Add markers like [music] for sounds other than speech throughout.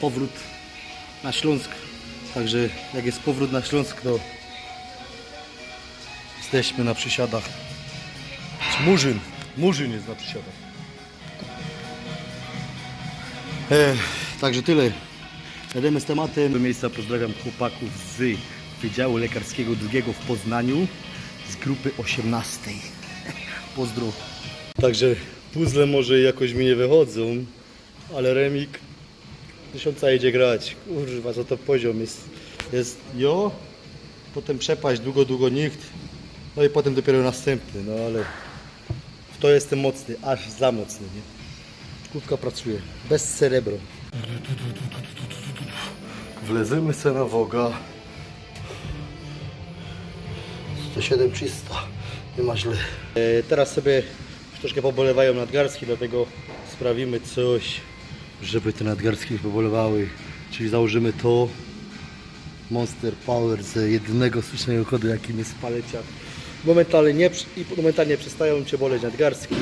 powrót na Śląsk. Także jak jest powrót na Śląsk, to jesteśmy na przysiadach. Czy Murzyn, Murzyn jest na przysiadach. E, także tyle. Jedziemy z tematem. Do miejsca pozdrawiam chłopaków z Wydziału Lekarskiego drugiego w Poznaniu z grupy 18. Pozdro. Także puzzle może jakoś mi nie wychodzą, ale Remik tysiąca idzie grać. Kurwa, co to poziom jest. Jest jo, potem przepaść, długo, długo nikt. No i potem dopiero następny, no ale w to jestem mocny, aż za mocny, nie? Kłówka pracuje, bez cerebro. Wlezymy se na woga. 107 300, nie ma źle. E, teraz sobie troszkę pobolewają nadgarstki, dlatego sprawimy coś, żeby te nadgarstki pobolewały. Czyli założymy to Monster Power z jedynego słusznego kodu, jakim jest paleciak. Momentalnie, nie, momentalnie przestają Cię boleć nadgarstki.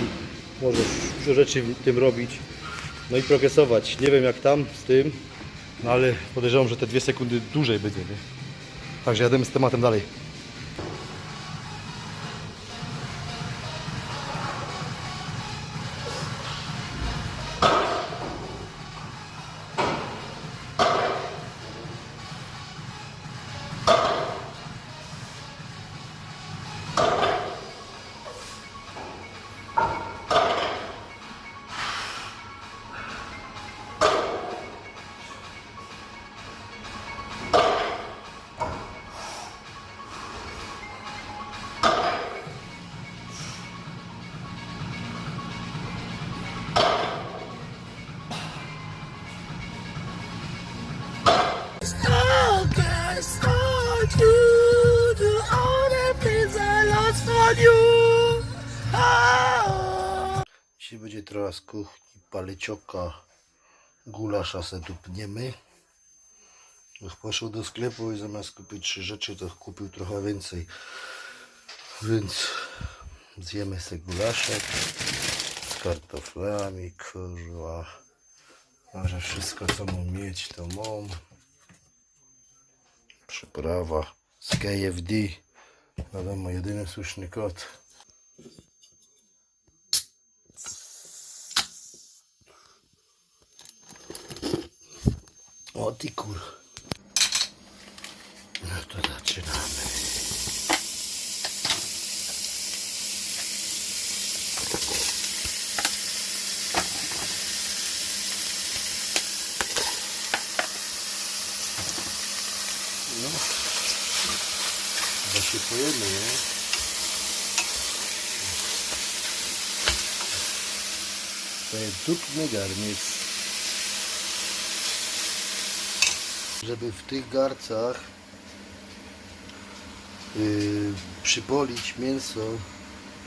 Możesz dużo rzeczy w tym robić. No i progresować. Nie wiem jak tam z tym, no ale podejrzewam, że te dwie sekundy dłużej będzie. Nie? Także jademy z tematem dalej. Oh. Dzisiaj będzie trochę z kuchni palecioka gulasza se tupniemy. Już poszedł do sklepu i zamiast kupić trzy rzeczy, to kupił trochę więcej. Więc zjemy se gulaszek z kartoflami, kurwa. Może wszystko co mam mieć, to mam. Przyprawa z KFD. Nadamo jedine sušni kot. O ti kur. No to zaczynamy. No. Nie? To jest dupny garniec. żeby w tych garcach yy, przypolić mięso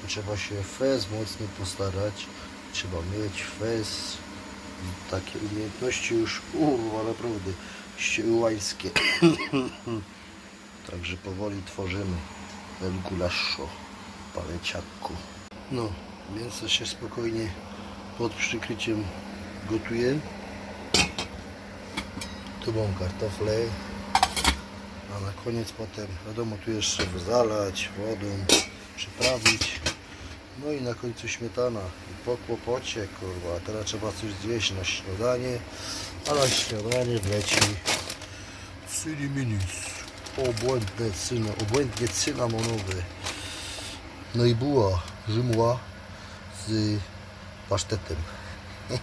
trzeba się fez mocno postarać trzeba mieć fez takie umiejętności już uwa naprawdę ściełańskie także powoli tworzymy el gulaszo paleciaku no mięso się spokojnie pod przykryciem gotuje tu mam kartofle. A na koniec potem, wiadomo, tu jeszcze zalać wodą, przyprawić. No i na końcu śmietana. I po kłopocie, kurwa, teraz trzeba coś zjeść na śniadanie. A na śniadanie wleci cyni minis. Obłędne cyno, obłędnie cynamonowe. No i buła, rzymła z pasztetem. [laughs]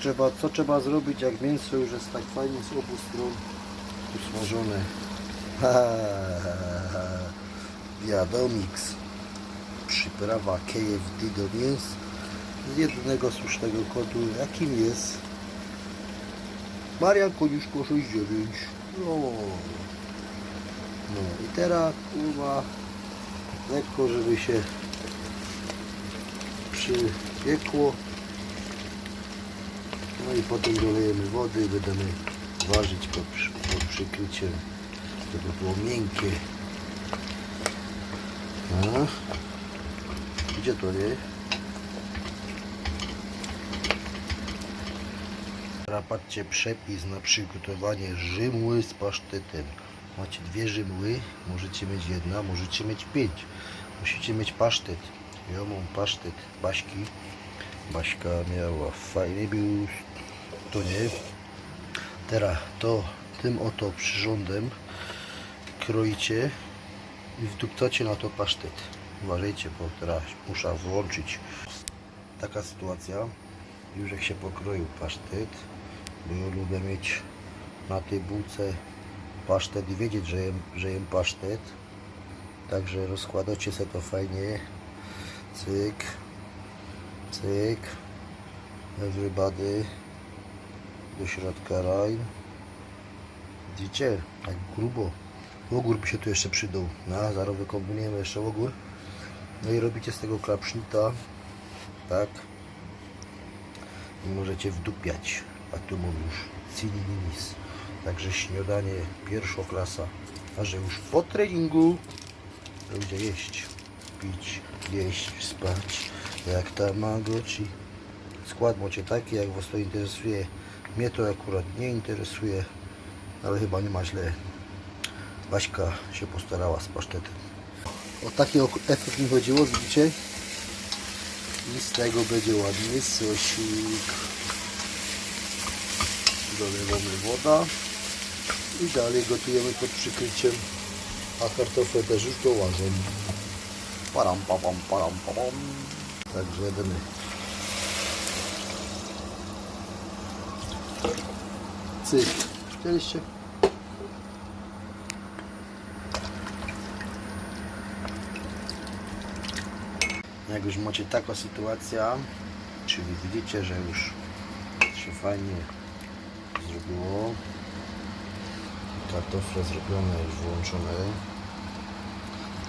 Trzeba, co trzeba zrobić, jak mięso już jest tak fajnie z obu stron usmażone? [laughs] Wiadomix. Przyprawa KFD do mięs z jednego słusznego kodu, jakim jest Marian Koniuszko 69. No. No i teraz kurwa lekko, żeby się przypiekło. No i potem dolejemy wody i będziemy ważyć pod, pod przykryciem, żeby było miękkie. A? Gdzie to jest? Patrzcie przepis na przygotowanie żymły z pasztetem. Macie dwie żymły, możecie mieć jedna, możecie mieć pięć. Musicie mieć pasztet. Ja mam pasztet Baśki. Baśka miała fajny biust. To nie. Teraz to tym oto przyrządem kroicie i wdupcacie na to pasztet. Uważajcie, bo teraz muszę włączyć. Taka sytuacja. Już jak się pokroił pasztet, bo ja lubię mieć na tej bułce pasztet i wiedzieć, że jem, że jem pasztet. Także rozkładacie sobie to fajnie. Cyk, cyk. Everybody do środka raj. Widzicie, jak grubo. Ogór by się tu jeszcze przydał. No, zaraz wykombinujemy jeszcze ogór. No i robicie z tego klapsznita. Tak. I możecie wdupiać. A tu mam już cinininis. Także śniadanie pierwszoklasa. A że już po treningu będzie jeść, pić, jeść, spać. Jak Tamagotchi. Skład macie taki, jak Was to interesuje. Mnie to akurat nie interesuje, ale chyba nie ma źle. Baśka się postarała z pasztetem. O taki efekt mi chodziło, widzicie? I z tego będzie ładny sosik. Dolewamy woda. I dalej gotujemy pod przykryciem. A kartofle też już dołażą. Param, pam, param, pam. Także jedziemy. Cyk. Widzieliście? Jak już macie taka sytuacja, czyli widzicie, że już się fajnie zrobiło. Kartofle zrobione, już włączone.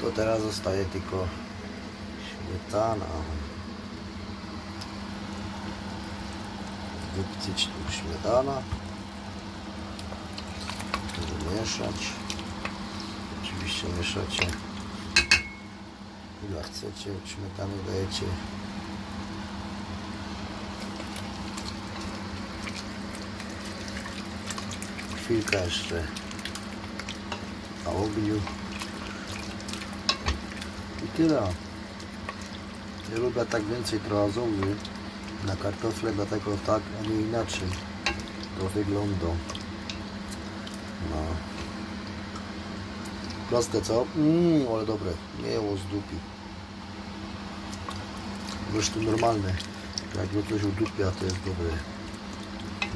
To teraz zostaje tylko śmietana. Wypcyć tu śmietana. Wymieszać. Oczywiście mieszacie ile chcecie, śmietany dajecie. Chwilkę jeszcze ogniu. I tyle. Ja lubię tak więcej zołzy na kartofle, dlatego tak, a nie inaczej to wygląda. No. Proste co? Mmm, ale dobre. Nie jęło z dupi. Zresztą normalne. Jak go coś udupia, to jest dobre.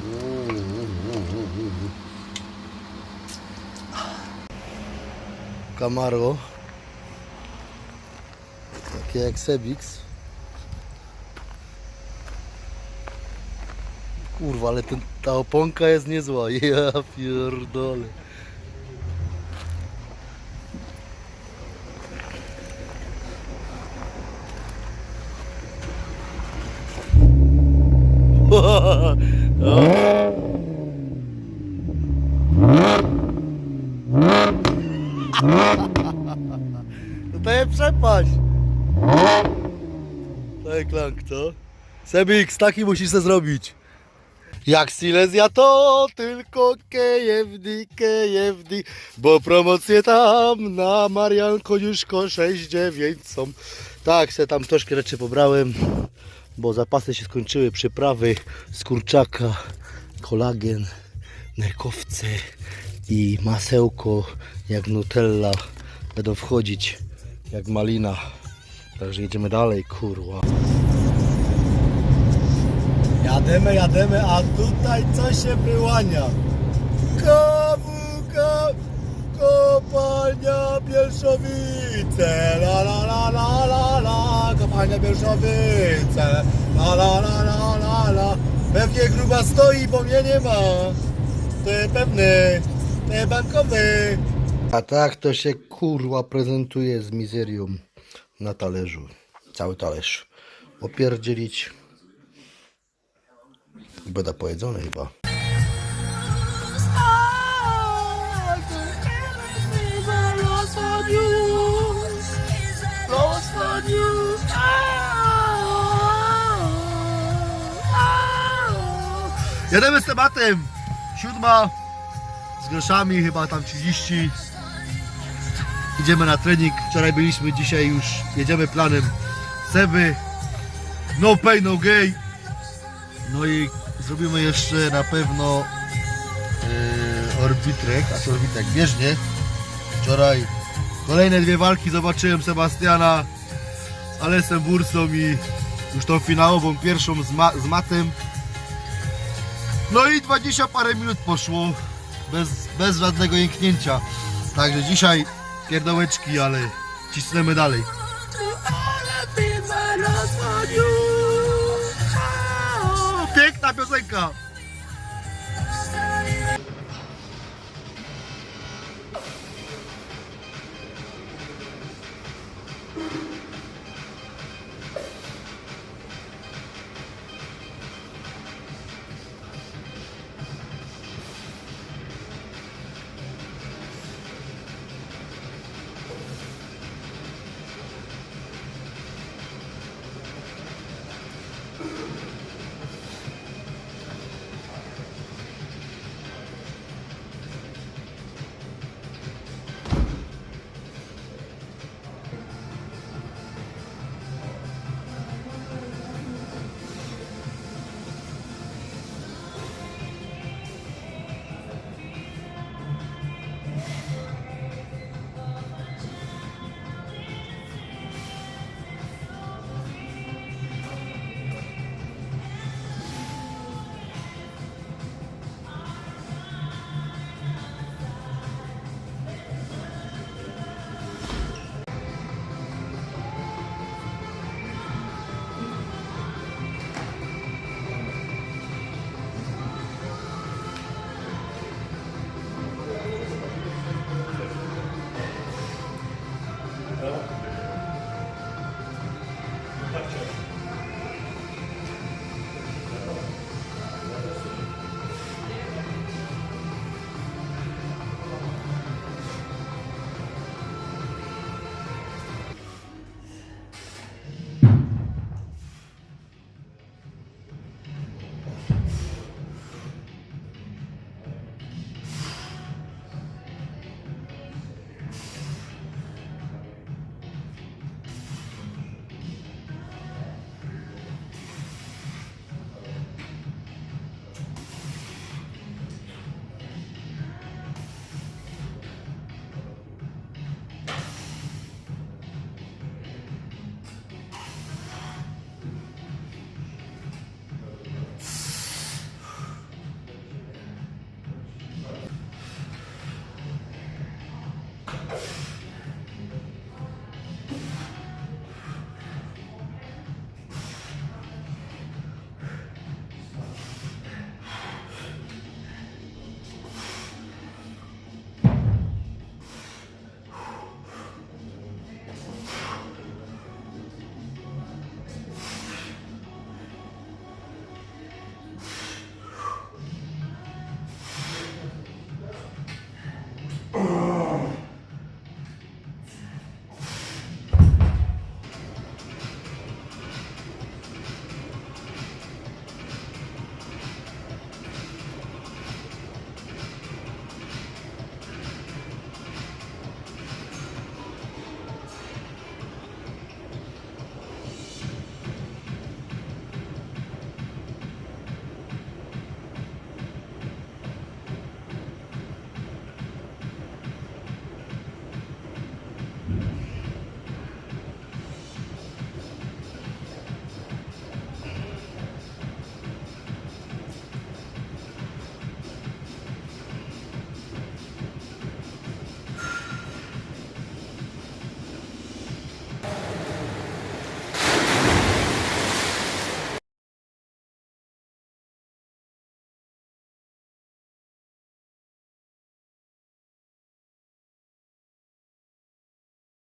Mm, mm, mm, mm, Camaro. Takie jak Sebix. Kurwa, ale ten, ta oponka jest niezła. [laughs] Ja pierdolę. No to jest przepaść. Daj klank, to. Sebix, taki musisz se zrobić. Jak Silesia to tylko KFD, KFD, bo promocje tam na Marian Koniuszko 6-9 są. Tak, se tam troszkę rzeczy pobrałem, bo zapasy się skończyły, przyprawy z kurczaka, kolagen, nerkowce i masełko jak Nutella będą wchodzić jak malina. Także jedziemy dalej, kurwa. Jademy, jademy, a tutaj co się wyłania? Kawuka, kopalnia Bielszowice, la la la la la la, kopalnia Bielszowice, la la la la la la. Pewnie gruba stoi, bo mnie nie ma. Ty pewny, ty bankowy. A tak to się kurwa prezentuje z mizerią na talerzu. Cały talerz. Opierdzielić. Będę pojedzony chyba. Jademy z tematem. Siódma z groszami, chyba tam 30. Idziemy na trening. Wczoraj byliśmy, dzisiaj już jedziemy planem Seby. No pain, no gain. No i zrobimy jeszcze na pewno yy, orbitrek, a orbitrek bieżnie. Wczoraj kolejne dwie walki zobaczyłem Sebastiana z Alesem Bursą i już tą finałową pierwszą z, ma z matem. No i 20 parę minut poszło bez, bez żadnego jęknięcia. Także dzisiaj pierdołeczki, ale cisnemy dalej. Piękna piosenka!